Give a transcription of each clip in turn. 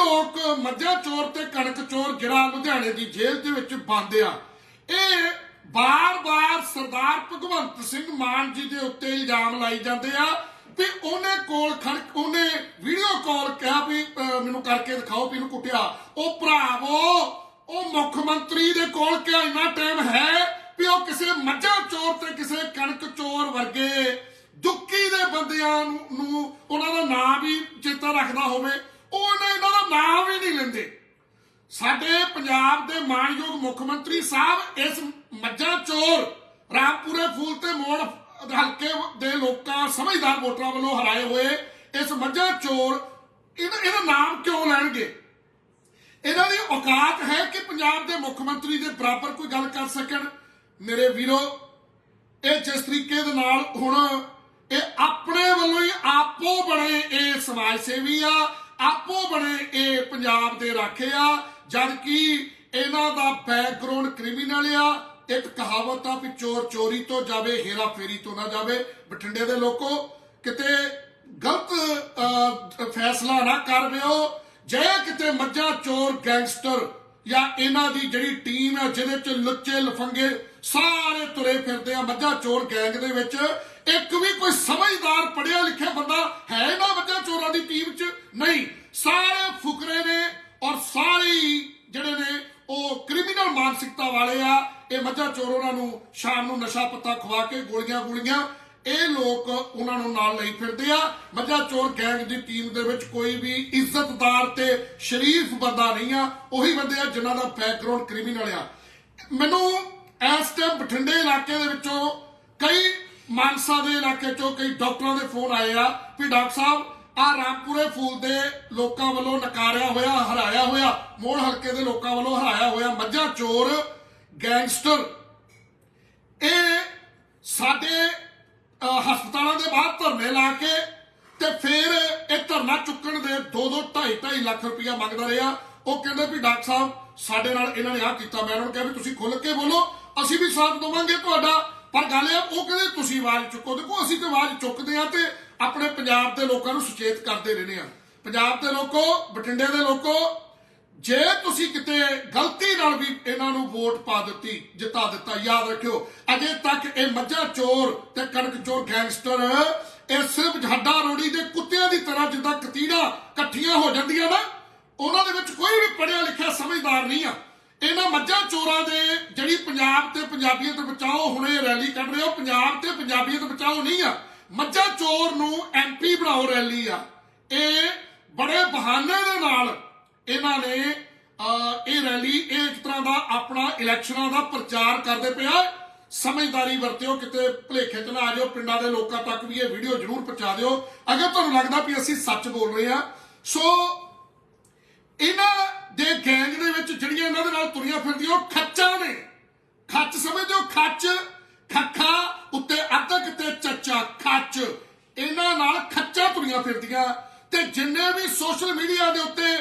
ਲੋਕ ਮੱਝਾਂ ਚੋਰ ਤੇ ਕਣਕ ਚੋਰ ਜਿਹੜਾ ਲੁਧਿਆਣੇ ਦੀ ਜੇਲ੍ਹ ਦੇ ਵਿੱਚ ਬੰਦ ਆ। ਇਹ ਬਾਰ-ਬਾਰ ਸਰਦਾਰ ਭਗਵੰਤ ਸਿੰਘ ਮਾਨ ਜੀ ਦੇ ਉੱਤੇ ਇਲਜ਼ਾਮ ਲਾਈ ਜਾਂਦੇ ਆ ਵੀ ਉਹਨੇ ਕੋਲ ਖੜ ਉਹਨੇ ਵੀਡੀਓ ਕਾਲ ਕਿਹਾ ਵੀ ਮੈਨੂੰ ਕਰਕੇ ਦਿਖਾਓ ਵੀ ਇਹਨੂੰ ਕੁੱਟਿਆ। ਉਹ ਭਰਾਵੋ, ਉਹ ਮੁੱਖ ਮੰਤਰੀ ਦੇ ਕੋਲ ਕਿਹਾ ਇੰਨਾ ਟਾਈਮ ਹੈ ਵੀ ਉਹ ਕਿਸੇ ਮੱਝਾਂ ਚੋਰ ਤੇ ਕਿਸੇ ਕਣਕ ਚੋਰ ਵਰਗੇ ਦੁੱਕੀ ਦੇ ਬੰਦਿਆਂ ਨੂੰ ਉਹਨਾਂ ਦਾ ਨਾਂ ਵੀ ਚੇਤਾ ਰੱਖਦਾ ਹੋਵੇ। ਉਹਨਾਂ ਇਹਨਾਂ ਦਾ ਨਾਮ ਵੀ ਨਹੀਂ ਲੈਂਦੇ। ਸਾਡੇ ਪੰਜਾਬ ਦੇ ਮਾਨਯੋਗ ਮੁੱਖ ਮੰਤਰੀ ਸਾਹਿਬ ਇਸ ਮੱਝਾਂ ਚੋਰ, ਰਾਮਪੁਰੇ ਫੂਲ ਤੇ ਮੋੜ ਹਲਕੇ ਦੇ ਲੋਕਾਂ, ਸਮਝਦਾਰ ਵੋਟਰਾਂ ਵੱਲੋਂ ਹਰਾਏ ਹੋਏ ਇਸ ਮੱਝਾਂ ਚੋਰ, ਇਹਦਾ ਇਹਦਾ ਨਾਮ ਕਿਉਂ ਲੈਣਗੇ? ਇਹਨਾਂ ਦੀ ਔਕਾਤ ਹੈ ਕਿ ਪੰਜਾਬ ਦੇ ਮੁੱਖ ਮੰਤਰੀ ਦੇ ਬਰਾਬਰ ਕੋਈ ਗੱਲ ਕਰ ਸਕਣ। ਮੇਰੇ ਵੀਰੋ, ਇਹ ਜਿਸ ਤਰੀਕੇ ਦੇ ਨਾਲ ਹੁਣ ਇਹ ਆਪਣੇ ਵੱਲੋਂ ਹੀ ਆਪੋ ਬਣੇ ਇਹ ਸਮਾਜ ਸੇਵੀ ਆ ਆਪੋ ਬਣੇ ਇਹ ਪੰਜਾਬ ਦੇ ਰਾਖੇ ਆ, ਜਦ ਕਿ ਇਹਨਾਂ ਦਾ ਬੈਕਗ੍ਰਾਉਂਡ ਕ੍ਰਿਮੀਨਲ ਆ, ਇੱਕ ਕਹਾਵਤ ਆ ਵੀ ਚੋਰ ਚੋਰੀ ਤੋਂ ਜਾਵੇ, ਹੇਰਾ ਫੇਰੀ ਤੋਂ ਨਾ ਜਾਵੇ। ਬਠਿੰਡੇ ਦੇ ਲੋਕੋ, ਕਿਤੇ ਗਲਤ ਫੈਸਲਾ ਨਾ ਕਰ ਦਿਓ। ਜੇ ਕਿਤੇ ਮੱਝਾਂ, ਚੋਰ, ਗੈਂਗਸਟਰ ਜਾਂ ਇਹਨਾਂ ਦੀ ਜਿਹੜੀ ਟੀਮ ਹੈ ਜਿਹਦੇ ਚ ਲੁੱਚੇ ਲਫੰਗੇ ਸਾਰੇ ਤੁਰੇ ਫਿਰਦੇ ਆ, ਮੱਝਾਂ, ਚੋਰ, ਗੈਂਗ ਦੇ ਵਿੱਚ, ਇੱਕ ਵੀ ਕੋਈ ਸਮਝਦਾਰ ਪੜਿਆ ਲਿਖਿਆ ਬੰਦਾ ਹੈ ਨਾ ਮੱਝਾਂ, ਚੋਰਾਂ ਦੀ ਟੀਮ 'ਚ? ਨਹੀਂ, ਸਾਰੇ ਫੁਕਰੇ ਨੇ ਔਰ ਸਾਰੇ ਜਿਹੜੇ ਨੇ ਉਹ ਕ੍ਰਿਮੀਨਲ ਮਾਨਸਿਕਤਾ ਵਾਲੇ ਆ। ਇਹ ਮੱਝਾਂ ਚੋਰ ਉਹਨਾਂ ਨੂੰ ਸ਼ਾਮ ਨੂੰ ਨਸ਼ਾ ਪੱਤਾ ਖਵਾ ਕੇ ਗੋਲੀਆਂ ਗੋਲੀਆਂ, ਇਹ ਲੋਕ ਉਹਨਾਂ ਨੂੰ ਨਾਲ ਲਈ ਫਿਰਦੇ ਆ। ਮੱਝਾ ਚੋਰ ਗੈਂਗ ਦੀ ਟੀਮ ਦੇ ਵਿੱਚ ਕੋਈ ਵੀ ਇੱਜ਼ਤਦਾਰ ਤੇ ਸ਼ਰੀਫ ਬੰਦਾ ਨਹੀਂ ਆ। ਉਹੀ ਬੰਦੇ ਆ ਜਿਨ੍ਹਾਂ ਦਾ ਬੈਕਗ੍ਰਾਉਂਡ ਕ੍ਰਿਮੀਨਲ ਆ। ਮੈਨੂੰ ਇਸ ਟਾਈਮ ਬਠਿੰਡੇ ਇਲਾਕੇ ਦੇ ਵਿੱਚੋਂ ਕਈ ਮਾਨਸਾ ਦੇ ਇਲਾਕੇ ਚੋਂ ਕਈ ਡਾਕਟਰਾਂ ਦੇ ਫੋਨ ਆਏ ਆ ਵੀ ਡਾਕਟਰ ਸਾਹਿਬ ਆ ਰਾਮਪੁਰੇ ਫੂਲ ਦੇ ਲੋਕਾਂ ਵੱਲੋਂ ਨਕਾਰਿਆ ਹੋਇਆ, ਹਰਾਇਆ ਹੋਇਆ, ਮੋੜ ਹਲਕੇ ਦੇ ਲੋਕਾਂ ਵੱਲੋਂ ਹਰਾਇਆ ਹੋਇਆ ਮੱਝਾਂ, ਚੋਰ, ਗੈਂਗਸਟਰ। ਇਹ ਸਾਡੇ ਹਸਪਤਾਲਾਂ ਦੇ ਬਾਹਰ ਧਰਨੇ ਲਾ ਕੇ ਤੇ ਫਿਰ ਇਹ ਧਰਨਾ ਚੁੱਕਣ ਦੇ 2-2 2.5 ਲੱਖ ਰੁਪਇਆ ਮੰਗਦਾ ਰਿਹਾ। ਉਹ ਕਹਿੰਦੇ ਵੀ ਡਾਕਟਰ ਸਾਹਿਬ, ਸਾਡੇ ਨਾਲ ਇਹਨਾਂ ਨੇ ਆਹ ਕੀਤਾ। ਮੈਂ ਉਹਨਾਂ ਨੂੰ ਕਿਹਾ ਵੀ ਤੁਸੀਂ ਖੁੱਲ ਕੇ ਬੋਲੋ, ਅਸੀਂ ਵੀ ਸਾਥ ਦੇਵਾਂਗੇ ਤੁਹਾਡਾ। ਪਰ ਗੱਲ ਇਹ ਉਹ ਕਹਿੰਦੇ ਤੁਸੀਂ ਆਵਾਜ਼ ਚੁੱਕੋ। ਦੇਖੋ, ਅਸੀਂ ਤੇ ਆਵਾਜ਼ ਚੁੱਕਦੇ ਆ ਤੇ ਆਪਣੇ ਪੰਜਾਬ ਦੇ ਲੋਕਾਂ ਨੂੰ ਸੁਚੇਤ ਕਰਦੇ ਰਹਿੰਦੇ ਆ ਪੰਜਾਬ ਦੇ ਲੋਕੋ, ਬਠਿੰਡੇ ਦੇ ਲੋਕੋ, ਜੇ ਤੁਸੀਂ ਕਿਤੇ ਗਲਤੀ ਨਾਲ ਵੀ ਇਹਨਾਂ ਨੂੰ ਵੋਟ ਪਾ ਦਿੱਤੀ, ਜਿਤਾ ਦਿੱਤਾ, ਯਾਦ ਰੱਖਿਓ, ਅਜੇ ਤੱਕ ਇਹ ਮੱਝਾਂ ਚੋਰ ਤੇ ਕਣਕ ਚੋਰ ਗੈਂਗਸਟਰ ਇਹ ਸਿਰਫ ਹੱਡਾ ਰੋੜੀ ਦੇ ਕੁੱਤਿਆਂ ਦੀ ਤਰ੍ਹਾਂ ਜਿੱਦਾਂ ਕਤੀੜਾ ਇਕੱਠੀਆਂ ਹੋ ਜਾਂਦੀਆਂ ਨਾ, ਉਹਨਾਂ ਦੇ ਵਿੱਚ ਕੋਈ ਵੀ ਪੜਿਆ ਲਿਖਿਆ ਸਮਝਦਾਰ ਨਹੀਂ ਆ। ਇਹਨਾਂ ਮੱਝਾਂ ਚੋਰਾਂ ਦੇ ਜਿਹੜੀ ਪੰਜਾਬ ਤੇ ਪੰਜਾਬੀਅਤ ਬਚਾਓ ਹੁਣੇ ਰੈਲੀ ਕੱਢ ਰਹੇ ਹੋ, ਪੰਜਾਬ ਤੇ ਪੰਜਾਬੀਅਤ ਬਚਾਓ ਨਹੀਂ ਆ। ਮੱਝਾ ਚੋਰ ਨੂੰ ਐਮਪੀ ਬਣਾਓ ਰੈਲੀ ਆ। ਇਹ ਬੜੇ ਬਹਾਨੇ ਦੇ ਨਾਲ ਇਹਨਾਂ ਨੇ ਇਹ ਰੈਲੀ ਇਹ ਇੱਕ ਤਰ੍ਹਾਂ ਦਾ ਆਪਣਾ ਇਲੈਕਸ਼ਨਾਂ ਦਾ ਪ੍ਰਚਾਰ ਕਰਦੇ ਪਿਆ। ਸਮਝਦਾਰੀ ਵਰਤਿਓ, ਕਿਤੇ ਭਲੇਖੇ 'ਚ ਨਾ ਆ ਜਾਓ, ਪਿੰਡਾਂ ਦੇ ਲੋਕਾਂ ਤੱਕ ਵੀ ਇਹ ਵੀਡੀਓ ਜ਼ਰੂਰ ਪਹੁੰਚਾ ਦਿਓ। ਅਗਰ ਤੁਹਾਨੂੰ ਲੱਗਦਾ ਵੀ ਅਸੀਂ ਸੱਚ ਬੋਲ ਰਹੇ ਹਾਂ ਸੋ ਇਹਨਾਂ ਦੇ ਗੈਂਗ ਦੇ ਵਿੱਚ ਜਿਹੜੀਆਂ ਇਹਨਾਂ ਦੇ ਨਾਲ ਤੁਰੀਆਂ ਫਿਰਦੀਆਂ, ਉਹ ਖੱਚਾਂ ਨੇ। ਖੱਚ ਸਮਝਦੇ ਹੋ, ਖੱਚ, ਖੱਖਾ ਉੱਤੇ ਅਧਕ ਤੇ ਚੱਚਾ ਖੱਚ। ਇਹਨਾਂ ਨਾਲ ਖੱਚਾ ਤੁਰੀਆਂ ਫਿਰਦੀਆਂ ਤੇ ਜਿੰਨੇ ਵੀ ਸੋਸ਼ਲ ਮੀਡੀਆ ਦੇ ਉੱਤੇ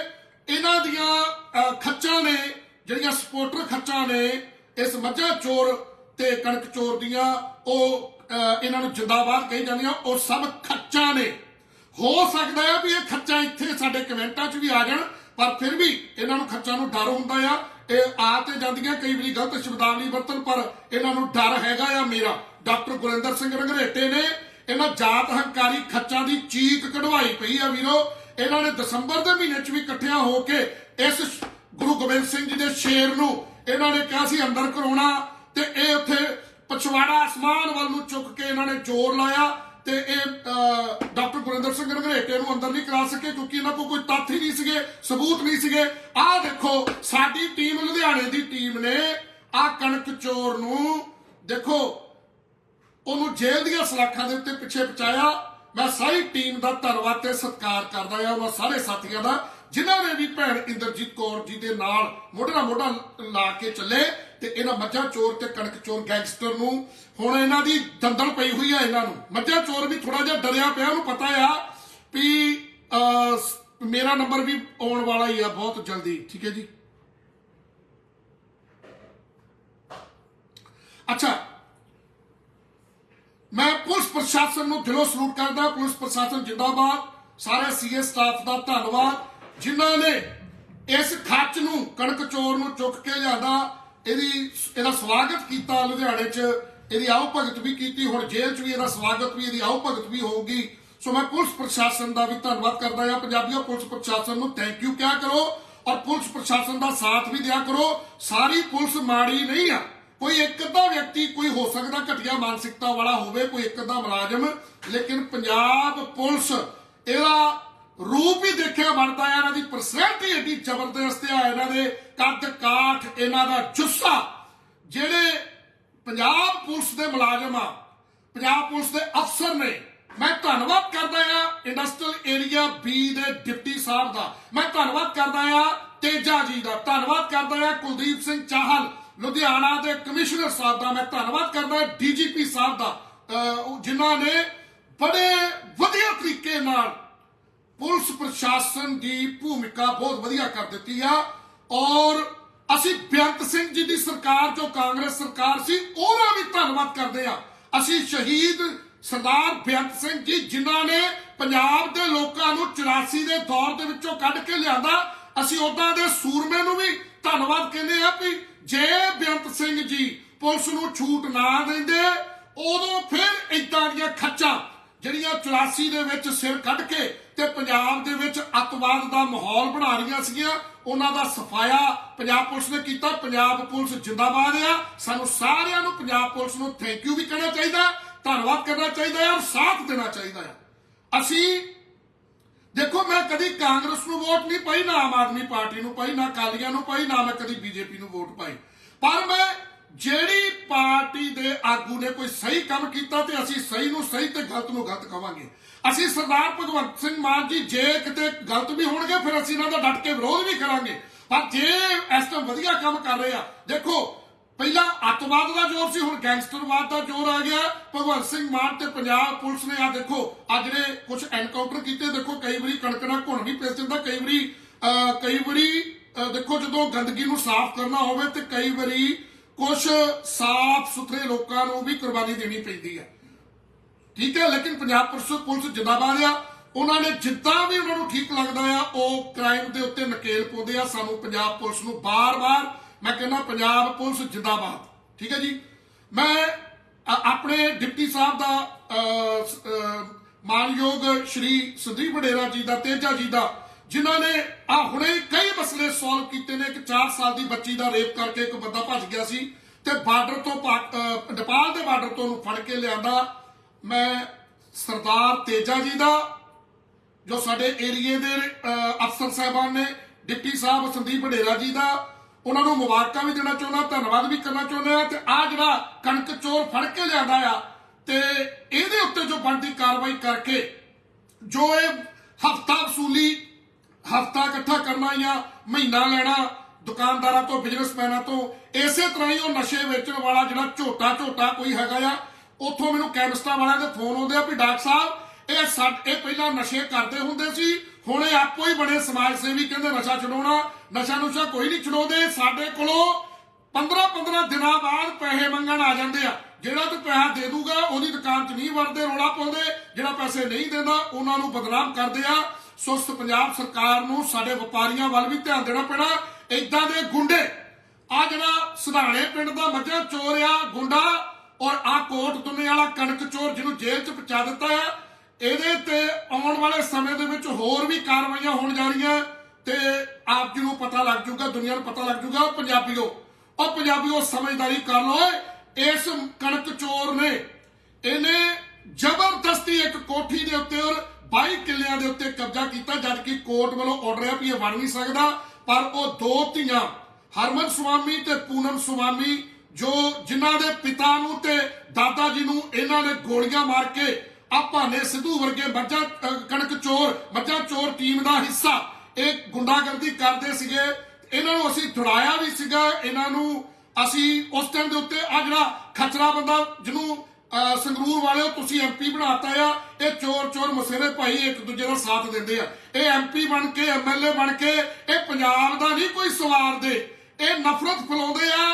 ਇਹਨਾਂ ਦੀਆਂ ਖੱਚਾਂ ਨੇ, ਜਿਹੜੀਆਂ ਸਪੋਰਟਰ ਖੱਚਾਂ ਨੇ, ਇਸ ਮੱਝਾਂ ਚੋਰ ਤੇ ਕਣਕ ਚੋਰ ਦੀਆਂ, ਉਹ ਇਹਨਾਂ ਨੂੰ ਜਿੰਦਾਬਾਦ ਕਹੀ ਜਾਂਦੀਆਂ, ਉਹ ਸਭ ਖੱਚਾਂ ਨੇ। ਹੋ ਸਕਦਾ ਹੈ ਵੀ ਇਹ ਖੱਚਾ ਇੱਥੇ ਸਾਡੇ ਕਮੈਂਟਾਂ 'ਚ ਵੀ ਆ ਜਾਣ, ਪਰ ਫਿਰ ਵੀ ਇਹਨਾਂ ਨੂੰ ਖੱਚਾਂ ਨੂੰ ਡਰ ਹੁੰਦਾ ਆ। ਇਹ ਆ ਤੇ ਜਾਂਦੀਆਂ, ਕਈ ਵਾਰੀ ਗਲਤ ਸ਼ਬਦਾਵਲੀ ਵਰਤਣ, ਪਰ ਇਹਨਾਂ ਨੂੰ ਡਰ ਹੈਗਾ ਆ ਮੇਰਾ। ਡਾਕਟਰ ਗੁਰਿੰਦਰ ਸਿੰਘ ਰੰਗਰੇਟੇ ਨੇ ਇਹਨਾਂ ਜਾਤ ਹੰਕਾਰੀ ਖੱਚਾਂ ਦੀ ਚੀਕ ਕਢਵਾਈ ਪਈ ਆ ਵੀਰੋ। ਇਹਨਾਂ ਨੇ ਦਸੰਬਰ ਦੇ ਮਹੀਨੇ 'ਚ ਵੀ ਇਕੱਠਿਆਂ ਹੋ ਕੇ ਇਸ ਗੁਰੂ ਗੋਬਿੰਦ ਸਿੰਘ ਜੀ ਦੇ ਸ਼ੇਰ ਨੂੰ ਇਹਨਾਂ ਨੇ ਕਿਹਾ ਸੀ ਅੰਦਰ ਕਰਾਉਣਾ ਤੇ ਇਹ ਉੱਥੇ ਪਛਵਾੜਾ ਅਸਮਾਨ ਵੱਲ ਨੂੰ ਚੁੱਕ ਕੇ ਇਹਨਾਂ ਨੇ ਜ਼ੋਰ ਲਾਇਆ ਤੇ ਇਹ ਡਾਕਟਰ ਗੁਰਿੰਦਰ ਸਿੰਘ ਰੰਗਰੇਟੇ ਨੂੰ ਅੰਦਰ ਨਹੀਂ ਕਰਾ ਸਕੇ ਕਿਉਂਕਿ ਇਹਨਾਂ ਕੋਲ ਕੋਈ ਤੱਥ ਹੀ ਨਹੀਂ ਸੀਗੇ, ਸਬੂਤ ਨਹੀਂ ਸੀਗੇ। ਆਹ ਦੇਖੋ, ਸਾਡੀ ਟੀਮ ਲੁਧਿਆਣੇ ਦੀ ਟੀਮ ਨੇ ਆਹ ਕਣਕ ਚੋਰ ਨੂੰ, ਦੇਖੋ ਉਹਨੂੰ ਜੇਲ੍ਹ ਦੀਆਂ ਸਲਾਖਾਂ ਦੇ ਉੱਤੇ ਪਿੱਛੇ ਪਹੁੰਚਾਇਆ। ਮੈਂ ਸਾਰੀ ਟੀਮ ਦਾ ਧੰਨਵਾਦ ਤੇ ਸਤਿਕਾਰ ਕਰਦਾ ਹਾਂ ਉਹਨਾਂ ਸਾਰੇ ਸਾਥੀਆਂ ਦਾ ਜਿਨ੍ਹਾਂ ਨੇ ਵੀ ਭੈਣ ਇੰਦਰਜੀਤ ਕੌਰ ਜੀ ਦੇ ਨਾਲ ਮੋਢੇ ਨਾਲ ਮੋਢਾ ਲਾ ਕੇ ਚੱਲੇ ਤੇ ਇਹਨਾਂ ਮੱਝਾਂ ਚੋਰ ਤੇ ਕਣਕ ਚੋਰ ਗੈਂਗਸਟਰ ਨੂੰ ਹੁਣ ਇਹਨਾਂ ਦੀ ਦੰਦਲ ਪਈ ਹੋਈ ਆ ਇਹਨਾਂ ਨੂੰ। ਮੱਝਾਂ ਚੋਰ ਵੀ ਥੋੜਾ ਜਿਹਾ ਡਰਿਆ ਪਿਆ ਉਹਨੂੰ ਪਤਾ ਆ ਵੀ ਅਹ, ਮੇਰਾ ਨੰਬਰ ਵੀ ਆਉਣ ਵਾਲਾ ਹੀ ਆ ਬਹੁਤ ਜਲਦੀ। ਠੀਕ ਹੈ ਜੀ। ਅੱਛਾ ਪ੍ਰਸ਼ਾਸਨ ਨੂੰ ਦਿਲੋਂ ਸਲੂਟ ਕਰਦਾ, ਪੁਲਿਸ ਪ੍ਰਸ਼ਾਸਨ ਜਿੰਦਾਬਾਦ, ਸਾਰੇ ਸੀਏ ਸਟਾਫ ਦਾ ਧੰਨਵਾਦ। ਜਿਨ੍ਹਾਂ ਨੇ ਇਸ ਖੱਚ ਨੂੰ, ਕਣਕ ਚੋਰ ਨੂੰ ਚੁੱਕ ਕੇ ਲਿਆਂਦਾ, ਇਹਦੀ ਇਹਦਾ ਸਵਾਗਤ ਕੀਤਾ ਲੁਧਿਆਣੇ 'ਚ, ਇਹਦੀ ਆਓ ਭਗਤ ਵੀ ਕੀਤੀ, ਹੁਣ ਜੇਲ੍ਹ 'ਚ ਵੀ ਇਹਦਾ ਸਵਾਗਤ ਵੀ, ਇਹਦੀ ਆਓ ਭਗਤ ਵੀ ਹੋਊਗੀ। ਸੋ ਮੈਂ ਪੁਲਿਸ ਪ੍ਰਸ਼ਾਸਨ ਦਾ ਵੀ ਧੰਨਵਾਦ ਕਰਦਾ ਹਾਂ। ਪੰਜਾਬੀਓ, ਪੁਲਿਸ ਪ੍ਰਸ਼ਾਸਨ ਨੂੰ ਥੈਂਕ ਯੂ ਕਿਹਾ ਕਰੋ, ਔਰ ਪੁਲਿਸ ਪ੍ਰਸ਼ਾਸਨ ਦਾ ਸਾਥ ਵੀ ਦਿਆ ਕਰੋ। ਸਾਰੀ ਪੁਲਿਸ ਮਾੜੀ ਨਹੀਂ ਆ। ਕੋਈ ਇੱਕ ਅੱਧਾ ਵਿਅਕਤੀ ਕੋਈ ਹੋ ਸਕਦਾ ਘਟੀਆ ਮਾਨਸਿਕਤਾ ਵਾਲਾ ਹੋਵੇ, ਕੋਈ ਇੱਕ ਅੱਧਾ ਮੁਲਾਜ਼ਮ, ਲੇਕਿਨ ਪੰਜਾਬ ਪੁਲਿਸ ਇਹਦਾ ਰੂਪ ਹੀ ਦੇਖਿਆ ਬਣਦਾ ਹੈ, ਇਹਨਾਂ ਦੀ ਪਰਸਨੈਲਿਟੀ ਏਡੀ ਜ਼ਬਰਦਸਤ ਆ, ਇਹਨਾਂ ਦੇ ਕੱਦ ਕਾਠ, ਇਹਨਾਂ ਦਾ ਜੁੱਸਾ। ਜਿਹੜੇ ਪੰਜਾਬ ਪੁਲਿਸ ਦੇ ਮੁਲਾਜ਼ਮ ਆ, ਪੰਜਾਬ ਪੁਲਿਸ ਦੇ ਅਫਸਰ ਨੇ, ਮੈਂ ਧੰਨਵਾਦ ਕਰਦਾ ਆ ਇੰਡਸਟਰੀਅਲ ਏਰੀਆ ਬੀ ਦੇ ਡਿਪਟੀ ਸਾਹਿਬ ਦਾ। ਮੈਂ ਧੰਨਵਾਦ ਕਰਦਾ ਆ ਤੇਜਾ ਜੀ ਦਾ। ਧੰਨਵਾਦ ਕਰਦਾ ਆ ਕੁਲਦੀਪ ਸਿੰਘ ਚਾਹਲ ਲੁਧਿਆਣਾ ਦੇ ਕਮਿਸ਼ਨਰ ਸਾਹਿਬ ਦਾ ਮੈਂ ਧੰਨਵਾਦ ਕਰਦਾ ਡੀਜੀਪੀ ਸਾਹਿਬ ਦਾ। ਅਹ, ਜਿਨ੍ਹਾਂ ਨੇ ਬੜੇ ਵਧੀਆ ਤਰੀਕੇ ਨਾਲ ਪੁਲਿਸ ਪ੍ਰਸ਼ਾਸਨ ਦੀ ਭੂਮਿਕਾ ਬਹੁਤ ਵਧੀਆ ਕਰ ਦਿੱਤੀ ਆ। ਔਰ ਅਸੀਂ ਬੇਅੰਤ ਸਿੰਘ ਜੀ ਦੀ ਸਰਕਾਰ ਜੋ ਕਾਂਗਰਸ ਸਰਕਾਰ ਸੀ ਉਹਦਾ ਵੀ ਧੰਨਵਾਦ ਕਰਦੇ ਆ ਅਸੀਂ ਸ਼ਹੀਦ ਸਰਦਾਰ ਬੇਅੰਤ ਸਿੰਘ ਜੀ ਜਿਨ੍ਹਾਂ ਨੇ ਪੰਜਾਬ ਦੇ ਲੋਕਾਂ ਨੂੰ 84 ਦੇ ਦੌਰ ਦੇ ਵਿੱਚੋਂ ਕੱਢ ਕੇ ਲਿਆਂਦਾ ਅਸੀਂ ਉਦਾਂ ਦੇ ਸੂਰਮੇ ਨੂੰ ਵੀ ਧੰਨਵਾਦ ਕਹਿੰਦੇ ਆ ਵੀ ਜੇ ਬੇਅੰਤ ਸਿੰਘ ਜੀ ਪੁਲਿਸ ਨੂੰ ਛੂਟ ਨਾ ਦਿੰਦੇ, ਉਦੋਂ ਫਿਰ ਇਦਾਂ ਦੀਆਂ ਖੱਚਾਂ, ਜਿਹੜੀਆਂ 84 ਦੇ ਵਿੱਚ ਸਿਰ ਕੱਢ ਕੇ ਤੇ ਪੰਜਾਬ ਦੇ ਵਿੱਚ ਅੱਤਵਾਦ ਦਾ ਮਾਹੌਲ ਬਣਾ ਰਹੀਆਂ ਸੀਗੀਆਂ, ਉਹਨਾਂ ਦਾ ਸਫਾਇਆ ਪੰਜਾਬ ਪੁਲਿਸ ਨੇ ਕੀਤਾ, ਪੰਜਾਬ ਪੁਲਿਸ ਜਿੰਦਾਬਾਦ ਆ। ਸਾਨੂੰ ਸਾਰਿਆਂ ਨੂੰ ਪੰਜਾਬ ਪੁਲਿਸ ਨੂੰ ਥੈਂਕ ਯੂ ਵੀ ਕਹਿਣਾ ਚਾਹੀਦਾ, ਧੰਨਵਾਦ ਕਰਨਾ ਚਾਹੀਦਾ ਹੈ ਔਰ ਸਾਥ ਦੇਣਾ ਚਾਹੀਦਾ ਹੈ। ਅਸੀਂ ਦੇਖੋ, ਮੈਂ ਕਦੀ ਕਾਂਗਰਸ ਨੂੰ ਵੋਟ ਨਹੀਂ ਪਾਈ, ਨਾ ਆਮ ਆਦਮੀ ਪਾਰਟੀ ਨੂੰ ਪਾਈ, ਨਾ ਅਕਾਲੀਆਂ ਨੂੰ ਪਾਈ, ਨਾ ਮੈਂ ਕਦੀ ਬੀਜੇਪੀ ਨੂੰ ਵੋਟ ਪਾਈ। ਪਰ ਮੈਂ ਜਿਹੜੀ ਪਾਰਟੀ ਦੇ ਆਗੂ ਨੇ ਕੋਈ ਸਹੀ ਕੰਮ ਕੀਤਾ ਤੇ ਅਸੀਂ ਸਹੀ ਨੂੰ ਸਹੀ ਤੇ ਗਲਤ ਨੂੰ ਗਲਤ ਕਵਾਂਗੇ। ਅਸੀਂ ਸਰਦਾਰ ਭਗਵੰਤ ਸਿੰਘ ਮਾਨ ਜੀ, ਜੇ ਕਿਤੇ ਗਲਤ ਵੀ ਹੋਣਗੇ, ਫਿਰ ਅਸੀਂ ਇਹਨਾਂ ਦਾ ਡਟ ਕੇ ਵਿਰੋਧ ਵੀ ਕਰਾਂਗੇ। ਪਰ ਜੇ ਇਸ ਤੋਂ ਵਧੀਆ ਕੰਮ ਕਰ ਰਹੇ ਆ, ਦੇਖੋ ਪਹਿਲਾਂ ਅੱਤਵਾਦ ਦਾ ਜ਼ੋਰ ਸੀ, ਹੁਣ ਗੈਂਗਸਟਰਵਾਦ ਦਾ ਜ਼ੋਰ ਆ ਗਿਆ। ਭਗਵੰਤ ਸਿੰਘ ਮਾਨ ਤੇ ਪੰਜਾਬ ਪੁਲਿਸ ਨੇ ਆ ਦੇਖੋ ਆ ਜਿਹੜੇ ਕੁਝ ਐਨਕਾਊਂਟਰ ਕੀਤੇ। ਦੇਖੋ, ਕਈ ਵਾਰੀ ਕਣਕਣਾ ਘੁਣ ਵੀ ਪਿਸ ਜਾਂਦਾ ਕਈ ਵਾਰੀ ਕਈ ਵਾਰੀ ਦੇਖੋ, ਜਦੋਂ ਗੰਦਗੀ ਨੂੰ ਸਾਫ਼ ਕਰਨਾ ਹੋਵੇ ਤੇ ਕਈ ਵਾਰੀ ਕੁਝ ਸਾਫ਼ ਸੁਥਰੇ ਲੋਕਾਂ ਨੂੰ ਵੀ ਕੁਰਬਾਨੀ ਦੇਣੀ ਪੈਂਦੀ ਹੈ। ਠੀਕ ਹੈ, ਲੇਕਿਨ ਪੰਜਾਬ ਪੁਲਿਸ ਪੁਲਿਸ ਜਿੰਦਾਬਾਦ ਆ। ਉਹਨਾਂ ਨੇ ਜਿੱਦਾਂ ਵੀ ਉਹਨਾਂ ਨੂੰ ਠੀਕ ਲੱਗਦਾ ਆ, ਉਹ ਕ੍ਰਾਈਮ ਦੇ ਉੱਤੇ ਨਕੇਲ ਪਾਉਂਦੇ ਆ। ਸਾਨੂੰ ਪੰਜਾਬ ਪੁਲਿਸ ਨੂੰ ਬਾਰ-ਬਾਰ ਮੈਂ ਕਹਿੰਦਾ ਪੰਜਾਬ ਪੁਲਿਸ ਜਿੰਦਾਬਾਦ। ਠੀਕ ਹੈ ਜੀ? ਮੈਂ ਆਪਣੇ ਡਿਪਟੀ ਸਾਹਿਬ ਦਾ ਮਾਨਯੋਗ ਸ਼੍ਰੀ ਸੰਦੀਪ ਵਡੇਰਾ ਜੀ ਦਾ, ਤੇਜਾ ਜੀ ਦਾ, ਜਿਨ੍ਹਾਂ ਨੇ ਆ ਹੁਣੇ ਕਈ ਮਸਲੇ ਸੋਲਵ ਕੀਤੇ ਨੇ। ਇੱਕ 4 ਸਾਲ ਦੀ ਬੱਚੀ ਦਾ ਰੇਪ ਕਰਕੇ ਇੱਕ ਬੰਦਾ ਭੱਜ ਗਿਆ ਸੀ ਤੇ ਬਾਰਡਰ ਤੋਂ ਪਾਕ- ਨੇਪਾਲ ਦੇ ਬਾਰਡਰ ਤੋਂ ਉਹਨੂੰ ਫੜ ਕੇ ਲਿਆਂਦਾ। ਮੈਂ ਸਰਦਾਰ ਤੇਜਾ ਜੀ ਦਾ, ਜੋ ਸਾਡੇ ਏਰੀਏ ਦੇ ਅਫਸਰ ਸਾਹਿਬਾਨ ਨੇ, ਡਿਪਟੀ ਸਾਹਿਬ ਸੰਦੀਪ ਵਡੇਰਾ ਜੀ ਦਾ ਉਹਨਾਂ ਨੂੰ ਮੁਬਾਰਕਾਂ ਵੀ ਦੇਣਾ ਚਾਹੁੰਦਾ, ਧੰਨਵਾਦ ਵੀ ਕਰਨਾ ਚਾਹੁੰਦਾ ਤੇ ਆ ਜਿਹੜਾ ਕਣਕ ਚੋਰ ਫੜ ਕੇ ਲਿਆਂਦਾ ਆ, ਤੇ ਇਹਦੇ ਉੱਤੇ ਜੋ ਬਣਦੀ ਕਾਰਵਾਈ ਕਰਕੇ ਜੋ ਇਹ ਹਫਤਾ ਵਸੂਲੀ, ਹਫਤਾ ਇਕੱਠਾ ਕਰਨਾ ਜਾਂ ਮਹੀਨਾ ਲੈਣਾ, ਦੁਕਾਨਦਾਰਾਂ ਤੋਂ ਬਿਜ਼ਨਸਮੈਨਾਂ ਤੋਂ, ਇਸੇ ਤਰ੍ਹਾਂ ਹੀ ਉਹ ਨਸ਼ੇ ਵੇਚਣ ਵਾਲਾ ਜਿਹੜਾ ਝੋਟਾ ਝੋਟਾ ਕੋਈ ਹੈਗਾ ਆ, ਉੱਥੋਂ ਮੈਨੂੰ ਕੈਮਿਸਟਾਂ ਵਾਲਿਆਂ ਦੇ ਫੋਨ ਆਉਂਦੇ ਆ ਵੀ ਡਾਕਟਰ ਸਾਹਿਬ ਇਹ ਸਾ ਇਹ ਪਹਿਲਾਂ ਨਸ਼ੇ ਕਰਦੇ ਹੁੰਦੇ ਸੀ, ਹੁਣ ਇਹ ਆਪੋ ਹੀ ਬੜੇ ਸਮਾਜ ਸੇਵੀ ਕਹਿੰਦੇ ਨਸ਼ਾ ਛਡਾਉਣਾ, ਨਸ਼ਾ ਨੁਸ਼ਾ ਕੋਈ ਨਹੀਂ ਛਡਾਉਂਦੇ। ਸਾਡੇ ਕੋਲੋਂ 15 15 ਦਿਨਾਂ ਬਾਅਦ ਪੈਸੇ ਮੰਗਣ ਆ ਜਾਂਦੇ ਆ। ਜਿਹੜਾ ਤੇ ਪੈਸਾ ਦੇ ਦੂਗਾ, ਉਹਦੀ ਦੁਕਾਨ 'ਚ ਨਹੀਂ ਵੜਦੇ, ਰੋਲਾ ਪਾਉਂਦੇ। ਜਿਹੜਾ ਪੈਸੇ ਨਹੀਂ ਦਿੰਦਾ, ਉਹਨਾਂ ਨੂੰ ਬਦਨਾਮ ਕਰਦੇ ਆ। ਸੁਸਤ ਪੰਜਾਬ ਸਰਕਾਰ ਨੂੰ ਸਾਡੇ ਵਪਾਰੀਆਂ ਵੱਲ ਵੀ ਧਿਆਨ ਦੇਣਾ ਪੈਣਾ। ਇਦਾਂ ਦੇ ਗੁੰਡੇ। ਆ ਜਿਹੜਾ ਸੁਧਾਣੇ ਪਿੰਡ ਦਾ ਮੱਝਾਂ ਚੋਰ ਆ, ਗੁੰਡਾ। ਔਰ ਆ ਕੋਟ ਦੁੰਨੇ ਵਾਲਾ ਕਣਕ ਚੋਰ ਜਿਹਨੂੰ ਜੇਲ੍ਹ 'ਚ ਪਹੁੰਚਾ ਦਿੱਤਾ ਆ। ਇਹਦੇ ਤੇ ਆਉਣ ਵਾਲੇ ਸਮੇਂ ਦੇ ਵਿੱਚ ਹੋਰ ਵੀ ਕਾਰਵਾਈਆਂ ਹੋਣ ਜਾ ਰਹੀਆਂ ਤੇ ਆਪ ਜੀ ਨੂੰ ਪਤਾ ਲੱਗ ਜਾਊਗਾ, ਦੁਨੀਆ ਨੂੰ ਪਤਾ ਲੱਗ ਜਾਊਗਾ, ਪੰਜਾਬੀਓ। ਉਹ ਪੰਜਾਬੀਓ, ਸਮਝਦਾਰੀ ਕਰ ਲਓ, ਇਸ ਕਣਕ ਚੋਰ ਨੇ। ਇਹਨੇ ਜ਼ਬਰਦਸਤੀ ਇੱਕ ਕੋਠੀ ਦੇ ਉੱਤੇ ਔਰ 22 ਕਿੱਲਿਆਂ ਦੇ ਉੱਤੇ ਕਬਜ਼ਾ ਕੀਤਾ, ਜਦ ਕਿ ਕੋਰਟ ਵੱਲੋਂ ਆਰਡਰ ਹੈ ਵੀ ਇਹ ਵੜ ਨਹੀਂ ਸਕਦਾ, ਪਰ ਉਹ ਦੋ ਧੀਆਂ, ਹਰਮਨ ਸੁਆਮੀ ਤੇ ਪੂਨਮ ਸੁਆਮੀ, ਜੋ ਜਿਨ੍ਹਾਂ ਦੇ ਪਿਤਾ ਨੂੰ ਤੇ ਦਾਦਾ ਜੀ ਨੂੰ ਇਹਨਾਂ ਨੇ ਗੋਲੀਆਂ ਮਾਰ ਕੇ ਆ ਭਾਨੇ ਸਿੱਧੂ ਵਰਗੇ ਮੱਝਾਂ ਕਣਕ ਚੋਰ, ਮੱਝਾਂ ਚੋਰ ਟੀਮ ਦਾ ਹਿੱਸਾ। ਇਹ ਗੁੰਡਾਗਰਦੀ ਕਰਦੇ ਸੀਗੇ। ਇਹਨਾਂ ਨੂੰ ਅਸੀਂ ਛੁਡਾਇਆ ਵੀ ਸੀਗਾ। ਇਹਨਾਂ ਨੂੰ ਅਸੀਂ ਉਸ ਟਾਈਮ ਦੇ ਉੱਤੇ ਆ ਜਿਹੜਾ ਖਚਰਾ ਬੰਦਾ ਜਿਹਨੂੰ ਸੰਗਰੂਰ ਵਾਲਿਓ ਤੁਸੀਂ ਐਮਪੀ ਬਣਾਤਾ ਆ, ਇਹ ਚੋਰ ਚੋਰ ਮਸੇਰੇ ਭਾਈ ਇੱਕ ਦੂਜੇ ਦਾ ਸਾਥ ਦਿੰਦੇ ਆ। ਇਹ ਐਮਪੀ ਬਣ ਕੇ ਐਮਐਲਏ ਬਣ ਕੇ, ਇਹ ਪੰਜਾਬ ਦਾ ਨਹੀਂ ਕੋਈ ਸਵਾਰਦੇ ਇਹ ਨਫ਼ਰਤ ਫੈਲਾਉਂਦੇ ਆ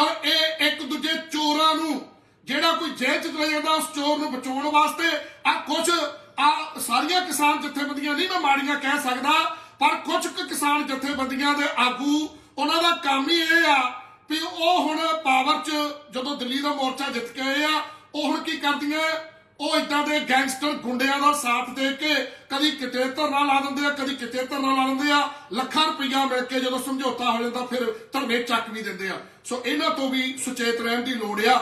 ਔਰ ਇਹ ਇੱਕ ਦੂਜੇ ਚੋਰਾਂ ਨੂੰ ਜਿਹੜਾ ਕੋਈ ਜੇਲ੍ਹ ਚ ਚਲਾ ਜਾਂਦਾ, ਉਸ ਚੋਰ ਨੂੰ ਬਚਾਉਣ ਵਾਸਤੇ ਆ ਕੁਝ ਆ ਸਾਰੀਆਂ ਕਿਸਾਨ ਜਥੇਬੰਦੀਆਂ, ਨਹੀਂ ਮੈਂ ਮਾੜੀਆਂ ਕਹਿ ਸਕਦਾ, ਪਰ ਕੁਝ ਕਿਸਾਨ ਜਥੇਬੰਦੀਆਂ ਦੇ ਆਗੂ, ਉਹਨਾਂ ਦਾ ਕੰਮ ਹੀ ਇਹ ਆ ਵੀ ਉਹ ਹੁਣ ਪਾਵਰ 'ਚ ਜਦੋਂ ਦਿੱਲੀ ਦਾ ਮੋਰਚਾ ਜਿੱਤ ਕੇ ਆਏ ਆ, ਉਹ ਹੁਣ ਕੀ ਕਰਦੀਆਂ? ਉਹ ਇਦਾਂ ਦੇ ਗੈਂਗਸਟਰ ਗੁੰਡਿਆਂ ਦਾ ਸਾਥ ਦੇ ਕੇ ਕਦੀ ਕਿਤੇ ਧਰਨਾ ਲਾ ਦਿੰਦੇ ਆ, ਕਦੀ ਕਿਤੇ ਧਰਨਾ ਲਾ ਦਿੰਦੇ ਆ, ਲੱਖਾਂ ਰੁਪਈਆ ਮਿਲ ਕੇ ਜਦੋਂ ਸਮਝੌਤਾ ਹੋ ਜਾਂਦਾ, ਫਿਰ ਧਰਨੇ ਚੱਕ ਵੀ ਦਿੰਦੇ ਆ। ਸੋ ਇਹਨਾਂ ਤੋਂ ਵੀ ਸੁਚੇਤ ਰਹਿਣ ਦੀ ਲੋੜ ਆ।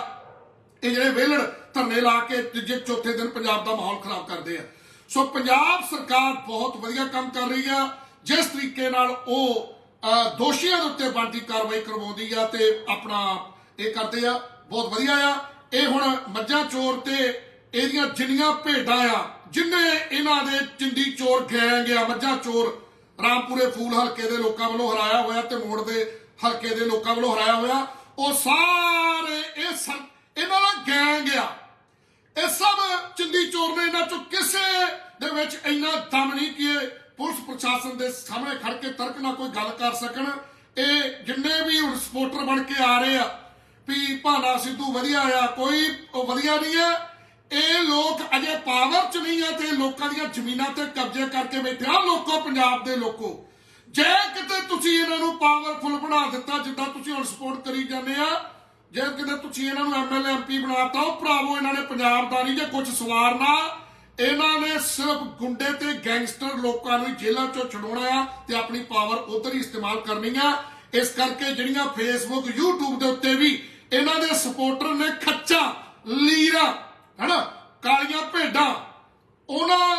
ਇਹ ਜਿਹੜੇ ਵਿਹਲੜ ਧਰਨੇ ਲਾ ਕੇ ਤੀਜੇ ਚੌਥੇ ਦਿਨ ਪੰਜਾਬ ਦਾ ਮਾਹੌਲ ਖਰਾਬ ਕਰਦੇ ਆ। ਸੋ ਪੰਜਾਬ ਸਰਕਾਰ ਬਹੁਤ ਵਧੀਆ ਕੰਮ ਕਰ ਰਹੀ ਆ। ਜਿਸ ਤਰੀਕੇ ਨਾਲ ਉਹ ਦੋਸ਼ੀਆਂ ਦੇ ਉੱਤੇ ਬਣਦੀ ਕਾਰਵਾਈ ਕਰਵਾਉਂਦੀ ਆ ਤੇ ਆਪਣਾ ਇਹ ਕਰਦੇ ਆ। ਬਹੁਤ ਵਧੀਆ ਆ। ਇਹ ਹੁਣ ਮੱਝਾਂ ਚੋਰ ਤੇ ਇਹਦੀਆਂ ਜਿੰਨੀਆਂ ਭੇਡਾਂ ਆ, ਜਿੰਨੇ ਇਹਨਾਂ ਦੇ ਚਿੰਦੀ ਚੋਰ ਗੈਂਗ ਆ, ਮੱਝਾਂ ਚੋਰ, ਰਾਮਪੁਰੇ ਫੂਲ ਹਲਕੇ ਦੇ ਲੋਕਾਂ ਵੱਲੋਂ ਹਰਾਇਆ ਹੋਇਆ ਤੇ ਮੋੜ ਦੇ ਹਲਕੇ ਦੇ ਲੋਕਾਂ ਵੱਲੋਂ ਹਰਾਇਆ ਹੋਇਆ, ਉਹ ਸਾਰੇ ਇਹ ਸੰ- ਇਹਨਾਂ ਦਾ ਗੈਂਗ ਆ। ਇਹ ਸਭ ਚਿੰਦੀ ਚੋਰ ਨੇ ਇਹਨਾਂ ਚੋਂ ਕਿਸੇ ਦੇ ਵਿੱਚ ਇੰਨਾ ਦਮ ਨਹੀਂ ਕਿ ਪੁਲਿਸ ਪ੍ਰਸ਼ਾਸਨ ਦੇ ਸਾਹਮਣੇ ਖੜ ਕੇ ਤਰਕ ਨਾਲ ਕੋਈ ਗੱਲ ਕਰ ਸਕਣ। ਇਹ ਜਿੰਨੇ ਵੀ ਹੁਣ ਸਪੋਰਟਰ ਬਣ ਕੇ ਆ ਰਹੇ ਆ, ਵੀ ਭਾਨਾ ਸਿੱਧੂ ਵਧੀਆ ਆ, ਕੋਈ ਉਹ ਵਧੀਆ ਨਹੀਂ ਹੈ ਇਹ ਲੋਕ ਅਜੇ ਪਾਵਰ ਚ ਨਹੀਂ ਆ ਤੇ ਲੋਕਾਂ ਦੀਆਂ ਜ਼ਮੀਨਾਂ ਤੇ ਕਬਜ਼ੇ ਕਰਕੇ ਬੈਠੇ ਆ, ਲੋਕੋ, ਪੰਜਾਬ ਦੇ ਲੋਕੋ। ਜੇ ਕਿਤੇ ਤੁਸੀਂ ਇਹਨਾਂ ਨੂੰ ਪਾਵਰਫੁਲ ਬਣਾ ਦਿੱਤਾ, ਜਿੱਦਾਂ ਤੁਸੀਂ ਹੁਣ ਸਪੋਰਟ ਕਰੀ ਜਾਂਦੇ ਆ ਜੇ ਕਿਤੇ ਤੁਸੀਂ ਇਹਨਾਂ ਨੂੰ ਐਮਐਲਏ ਐਮਪੀ ਬਣਾਤਾ, ਉਹ ਭਰਾਵੋ, ਇਹਨਾਂ ਨੇ ਪੰਜਾਬ ਦਾ ਨਹੀਂ ਜੇ ਕੁਝ ਸਵਾਰਨਾ, ਇਹਨਾਂ ਨੇ ਸਿਰਫ ਗੁੰਡੇ ਤੇ ਗੈਂਗਸਟਰ ਲੋਕਾਂ ਨੂੰ ਜੇਲ੍ਹਾਂ ਚੋਂ ਛਡਾਉਣਾ ਆ ਤੇ ਆਪਣੀ ਪਾਵਰ ਉਧਰ ਹੀ ਇਸਤੇਮਾਲ ਕਰਨੀ ਆ। ਇਸ ਕਰਕੇ ਜਿਹੜੀਆਂ ਫੇਸਬੁੱਕ YouTube ਦੇ ਉੱਤੇ ਵੀ ਇਹਨਾਂ ਦੇ ਸਪੋਰਟਰ ਨੇ ਖੱਚਾ, ਲੀਰਾ, ਹਨਾ, ਕਾਲੀਆਂ ਭੇਡਾਂ, ਉਹਨਾਂ,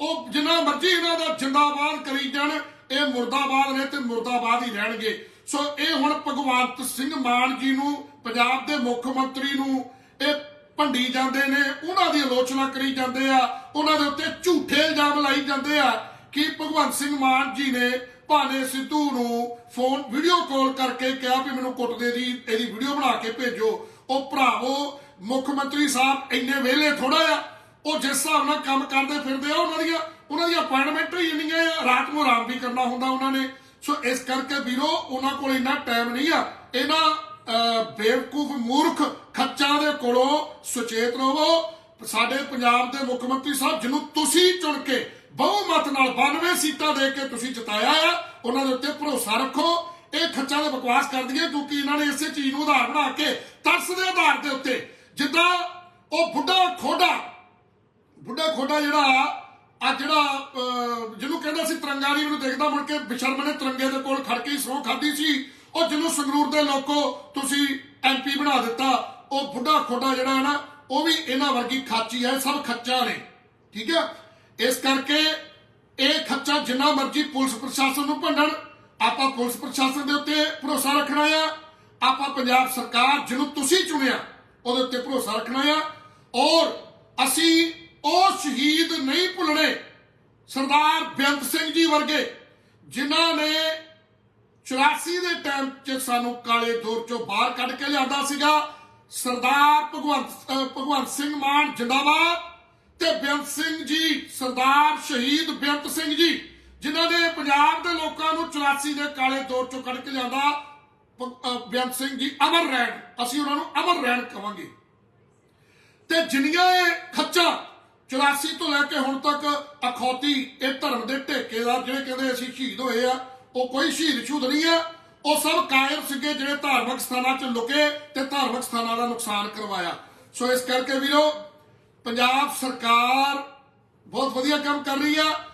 ਉਹ ਜਿੰਨਾ ਮਰਜ਼ੀ ਇਹਨਾਂ ਦਾ ਜਿੰਦਾਬਾਦ ਕਰੀ ਜਾਣ, ਇਹ ਮੁਰਦਾਬਾਦ ਨੇ ਤੇ ਮੁਰਦਾਬਾਦ ਹੀ ਰਹਿਣਗੇ। ਸੋ ਇਹ ਹੁਣ ਭਗਵੰਤ ਸਿੰਘ ਮਾਨ ਜੀ ਨੂੰ, ਪੰਜਾਬ ਦੇ ਮੁੱਖ ਮੰਤਰੀ ਨੂੰ, ਇਹ ਭੰਡੀ ਜਾਂਦੇ ਨੇ, ਉਹਨਾਂ ਦੀ ਆਲੋਚਨਾ ਕਰੀ ਜਾਂਦੇ ਆ, ਉਹਨਾਂ ਦੇ ਉੱਤੇ ਝੂਠੇ ਇਲਜ਼ਾਮ ਲਾਈ ਜਾਂਦੇ ਆ ਕਿ ਭਗਵੰਤ ਸਿੰਘ ਮਾਨ ਜੀ ਨੇ ਭਾਨੇ ਸਿੱਧੂ ਨੂੰ ਫੋਨ ਵੀਡੀਓ ਕਾਲ ਕਰਕੇ ਕਿਹਾ ਵੀ ਮੈਨੂੰ ਕੁੱਟਦੇ ਦੀ ਇਹਦੀ ਵੀਡੀਓ ਬਣਾ ਕੇ ਭੇਜੋ। ਉਹ ਭਰਾਵੋ, ਮੁੱਖ ਮੰਤਰੀ ਸਾਹਿਬ ਇੰਨੇ ਵੇਲੇ ਥੋੜਾ ਆ, ਉਹ ਜਿਸ ਹਿਸਾਬ ਨਾਲ ਕੰਮ ਕਰਦੇ ਫਿਰਦੇ ਆ, ਉਹਨਾਂ ਦੀਆਂ ਉਹਨਾਂ ਦੀਆਂ ਅਪਾਇੰਟਮੈਂਟਾਂ ਹੀ ਇੰਨੀਆਂ ਆ, ਰਾਤ ਨੂੰ ਆਰਾਮ ਵੀ ਕਰਨਾ ਹੁੰਦਾ ਉਹਨਾਂ ਨੇ। ਸੋ ਇਸ ਕਰਕੇ ਵੀਰੋ, ਉਹਨਾਂ ਕੋਲ ਇੰਨਾ ਟਾਈਮ ਨਹੀਂ ਆ। ਇਹਨਾਂ ਬੇਵਕੂਫ ਮੂਰਖ ਖੱਚਾਂ ਦੇ ਕੋਲੋਂ ਸੁਚੇਤ ਰਹੋ। ਸਾਡੇ ਪੰਜਾਬ ਦੇ ਮੁੱਖ ਮੰਤਰੀ ਸਾਹਿਬ, ਜਿਹਨੂੰ ਤੁਸੀਂ ਚੁਣ ਕੇ ਬਹੁਮਤ ਨਾਲ 92 ਸੀਟਾਂ ਦੇ ਕੇ ਤੁਸੀਂ ਜਿਤਾਇਆ ਆ, ਉਹਨਾਂ ਦੇ ਉੱਤੇ ਭਰੋਸਾ ਰੱਖੋ। ਇਹ ਖੱਚਾਂ ਦੇ ਬਕਵਾਸ ਕਰਦੀਆਂ, ਕਿਉਂਕਿ ਇਹਨਾਂ ਨੇ ਇਸੇ ਚੀਜ਼ ਨੂੰ ਆਧਾਰ ਬਣਾ ਕੇ ਤਰਸ ਦੇ ਆਧਾਰ ਦੇ ਉੱਤੇ ਜਿੱਦਾਂ ਉਹ ਬੁੱਢਾ ਖੋਡਾ ਬੁੱਢਾ ਖੋਡਾ ਜਿਹੜਾ ਆ ਜਿਹੜਾ ਜਿਹਨੂੰ ਕਹਿੰਦਾ ਸੀ ਤਿਰੰਗਾ ਨਹੀਂ ਮੈਨੂੰ ਦੇਖਦਾ ਮੁੜ ਕੇ ਬਿਸ਼ਰਮ ਨੇ ਤਿਰੰਗੇ ਦੇ ਕੋਲ ਖੜ ਕੇ ਹੀ ਸਹੁੰ ਖਾਦੀ ਸੀ। ਉਹ ਜਿਹਨੂੰ ਸੰਗਰੂਰ ਦੇ ਲੋਕੋ ਤੁਸੀਂ ਐਮਪੀ ਬਣਾ ਦਿੱਤਾ, ਉਹ ਬੁੱਢਾ ਖੋਡਾ ਜਿਹੜਾ ਹੈ ਨਾ, ਉਹ ਵੀ ਇਹਨਾਂ ਵਰਗੀ ਖਾਚੀ ਹੈ, ਸਭ ਖੱਚਾ ਨੇ। ਠੀਕ ਹੈ? ਇਸ ਕਰਕੇ ਇਹ ਖੱਚਾ ਜਿੰਨਾ ਮਰਜ਼ੀ ਪੁਲਿਸ ਪ੍ਰਸ਼ਾਸਨ ਨੂੰ ਭੰਡਣ, ਆਪਾਂ ਪੁਲਿਸ ਪ੍ਰਸ਼ਾਸਨ ਦੇ ਉੱਤੇ ਭਰੋਸਾ ਰੱਖਣਾ ਆ। ਆਪਾਂ ਪੰਜਾਬ ਸਰਕਾਰ ਜਿਹਨੂੰ ਤੁਸੀਂ ਚੁਣਿਆ, ਉਹਦੇ ਉੱਤੇ ਭਰੋਸਾ ਰੱਖਣਾ ਆ। ਔਰ ਅਸੀਂ ਉਹ ਸ਼ਹੀਦ ਨਹੀਂ ਭੁੱਲਣੇ ਸਰਦਾਰ ਬੇਅੰਤ ਸਿੰਘ ਜੀ ਵਰਗੇ, ਜਿਨ੍ਹਾਂ ਨੇ 84 ਦੇ ਟਾਈਮ 'ਚ ਸਾਨੂੰ ਕਾਲੇ ਦੌਰ 'ਚੋਂ ਬਾਹਰ ਕੱਢ ਕੇ ਲਿਆਂਦਾ ਸੀਗਾ, ਸਰਦਾਰ ਭਗਵੰਤ ਭਗਵੰਤ ਸਿੰਘ ਮਾਨ ਜਿੰਦਾਬਾਦ ਤੇ ਬੇਅੰਤ ਸਿੰਘ ਜੀ, ਸਰਦਾਰ ਸ਼ਹੀਦ ਬੇਅੰਤ ਸਿੰਘ ਜੀ, ਜਿਨ੍ਹਾਂ ਨੇ ਪੰਜਾਬ ਦੇ ਲੋਕਾਂ ਨੂੰ 84 ਦੇ ਕਾਲੇ ਦੌਰ 'ਚੋਂ ਕੱਢ ਕੇ ਲਿਆਂਦਾ ਬੇਅੰਤ ਸਿੰਘ ਜੀ, ਅਮਰ ਰਹਿਣ, ਅਸੀਂ ਉਹਨਾਂ ਨੂੰ ਅਮਰ ਰਹਿਣ ਕਵਾਂਗੇ। ਤੇ ਜਿੰਨੀਆਂ ਇਹ ਖੱਚਾ 84 ਤੋਂ ਲੈ ਕੇ ਹੁਣ ਤੱਕ ਅਖੌਤੀ ਇਹ ਧਰਮ ਦੇ ਠੇਕੇਦਾਰ ਜਿਹੜੇ ਕਹਿੰਦੇ ਅਸੀਂ ਸ਼ਹੀਦ ਹੋਏ ਆ, ਉਹ ਕੋਈ ਸ਼ਹੀਦ ਸ਼ੂਦ ਨਹੀਂ ਆ। ਉਹ ਸਭ ਕਾਇਮ ਸੀਗੇ ਜਿਹੜੇ ਧਾਰਮਿਕ ਸਥਾਨਾਂ 'ਚ ਲੁਕੇ ਤੇ ਧਾਰਮਿਕ ਸਥਾਨਾਂ ਦਾ ਨੁਕਸਾਨ ਕਰਵਾਇਆ। ਸੋ ਇਸ ਕਰਕੇ ਵੀਰੋ, ਪੰਜਾਬ ਸਰਕਾਰ ਬਹੁਤ ਵਧੀਆ ਕੰਮ ਕਰ ਰਹੀ ਆ।